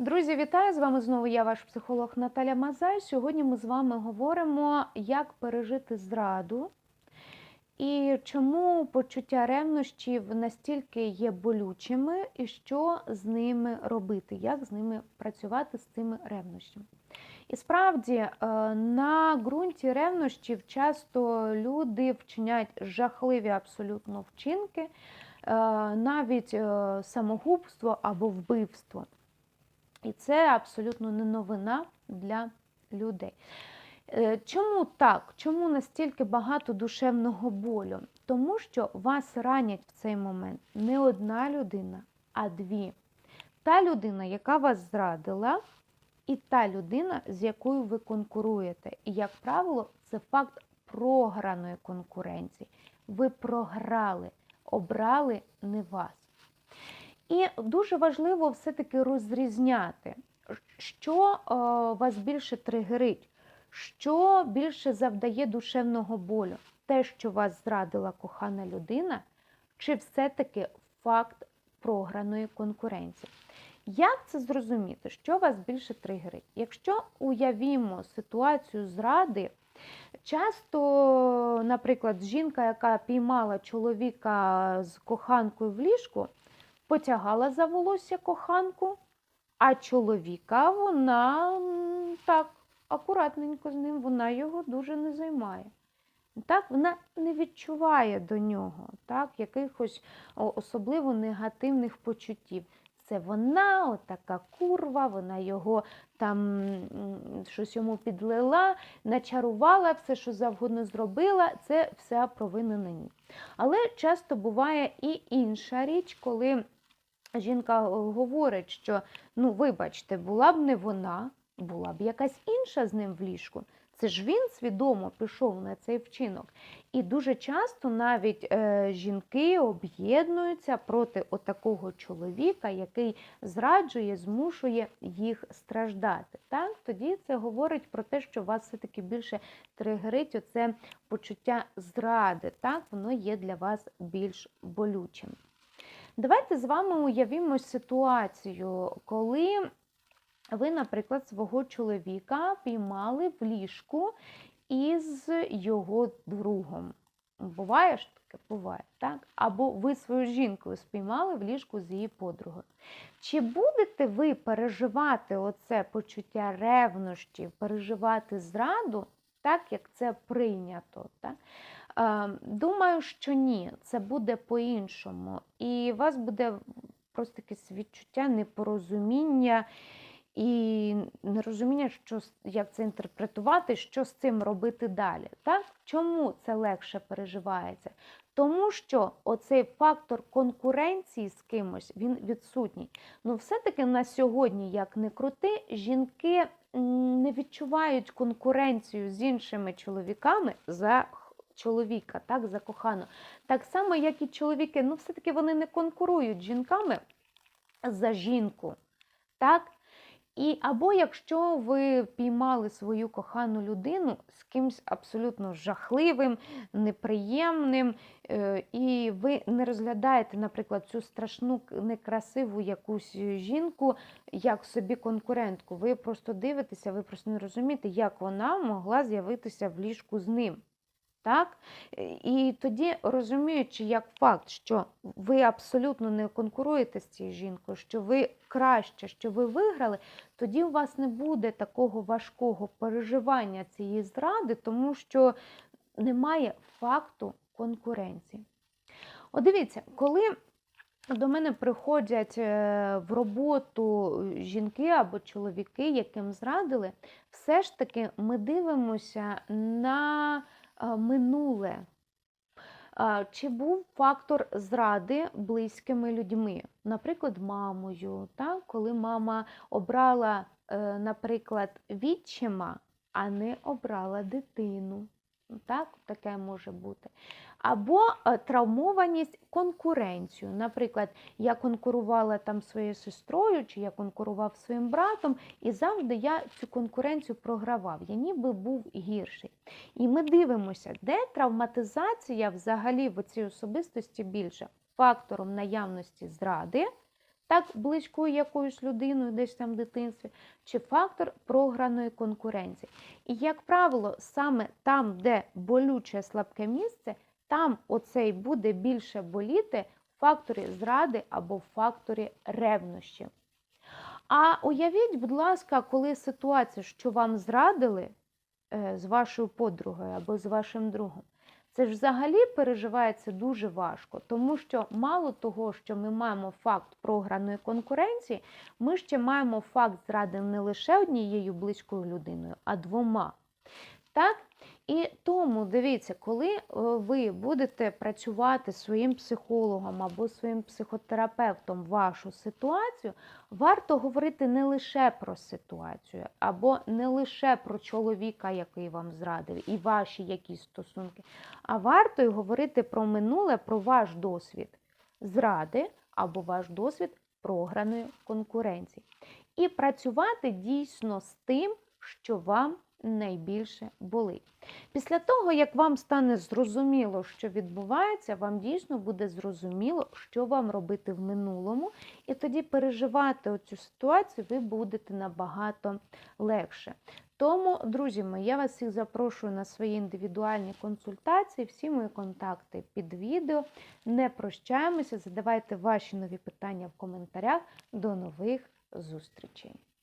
Друзі, вітаю! З вами знову я, ваш психолог Наталя Мазай. Сьогодні ми з вами говоримо, як пережити зраду і чому почуття ревнощів настільки є болючими, і що з ними робити, як з ними працювати з цими ревнощами. І справді е, на ґрунті ревнощів часто люди вчиняють жахливі абсолютно вчинки, е, навіть е, самогубство або вбивство. І це абсолютно не новина для людей. Е, Чому так? Чому настільки багато душевного болю? Тому що вас ранять в цей момент не одна людина, а дві. Та людина, яка вас зрадила, і та людина, з якою ви конкуруєте. І, як правило, це факт програної конкуренції. Ви програли, обрали не вас. І дуже важливо все-таки розрізняти, що е, вас більше тригерить, що більше завдає душевного болю. Те, що вас зрадила кохана людина, чи все-таки факт програної конкуренції. Як це зрозуміти, що вас більше тригерить? Якщо уявімо ситуацію зради, часто, наприклад, жінка, яка піймала чоловіка з коханкою в ліжку, потягала за волосся коханку, а чоловіка вона так акуратненько з ним, вона його дуже не займає. Так, вона не відчуває до нього так, якихось особливо негативних почуттів. Це вона, отака курва, вона його там щось йому підлила, начарувала, все, що завгодно зробила, це все провина на ній. Але часто буває і інша річ, коли жінка говорить, що ну, вибачте, була б не вона, була б якась інша з ним в ліжку. Це ж він свідомо пішов на цей вчинок. І дуже часто навіть е, жінки об'єднуються проти отакого чоловіка, який зраджує, змушує їх страждати. Так? Тоді це говорить про те, що вас все-таки більше тригерить оце почуття зради. Так? Воно є для вас більш болючим. Давайте з вами уявімо ситуацію, коли ви, наприклад, свого чоловіка піймали в ліжку із його другом. Буває ж таке? Буває, так? Або ви свою жінку спіймали в ліжку з її подругою. Чи будете ви переживати оце почуття ревнощів, переживати зраду, так як це прийнято? Так? Е, Думаю, що ні, це буде по-іншому. І у вас буде просто якесь відчуття непорозуміння і нерозуміння, що, як це інтерпретувати, що з цим робити далі. Так? Чому це легше переживається? Тому що оцей фактор конкуренції з кимось він відсутній. Ну, все-таки на сьогодні, як не крути, жінки не відчувають конкуренцію з іншими чоловіками за чоловіка, так, за. Так само, як і чоловіки, ну, все-таки вони не конкурують з жінками за жінку. Так? І або якщо ви піймали свою кохану людину з кимсь абсолютно жахливим, неприємним, е, і ви не розглядаєте, наприклад, цю страшну, некрасиву якусь жінку як собі конкурентку, ви просто дивитеся, ви просто не розумієте, як вона могла з'явитися в ліжку з ним. Так? Е, І тоді, розуміючи як факт, що ви абсолютно не конкуруєте з цією жінкою, що ви краще, що ви виграли, тоді у вас не буде такого важкого переживання цієї зради, тому що немає факту конкуренції. От дивіться, коли до мене приходять е, в роботу жінки або чоловіки, яким зрадили, все ж таки ми дивимося на е, минуле. Чи був фактор зради близькими людьми, наприклад, мамою, так? коли мама обрала, е, наприклад, відчима, а не обрала дитину. Так, таке може бути. Або е, травмованість конкуренцію. Наприклад, я конкурувала там своєю сестрою, чи я конкурував своїм братом, і завжди я цю конкуренцію програвав. Я ніби був гірший. І ми дивимося, де травматизація взагалі в цій особистості більше фактором наявності зради так близькою якоюсь людиною, десь там в дитинстві, чи фактор програної конкуренції. І, як правило, саме там, де болюче слабке місце, там оцей буде більше боліти в факторі зради або в факторі ревнощів. А уявіть, будь ласка, коли ситуація, що вам зрадили е, з вашою подругою або з вашим другом, це ж взагалі переживається дуже важко, тому що мало того, що ми маємо факт програної конкуренції, ми ще маємо факт зради не лише однією близькою людиною, а двома. Так? І тому дивіться, коли е, ви будете працювати своїм психологом або своїм психотерапевтом вашу ситуацію, варто говорити не лише про ситуацію, або не лише про чоловіка, який вам зрадив, і ваші якісь стосунки, а варто й говорити про минуле, про ваш досвід зради або ваш досвід програної конкуренції. І працювати дійсно з тим, що вам найбільше болить. Після того, як вам стане зрозуміло, що відбувається, вам дійсно буде зрозуміло, що вам робити в минулому, і тоді переживати оцю ситуацію ви будете набагато легше. Тому, друзі мої, я вас всіх запрошую на свої індивідуальні консультації. Всі мої контакти під відео. Не прощаємося, задавайте ваші нові питання в коментарях. До нових зустрічей!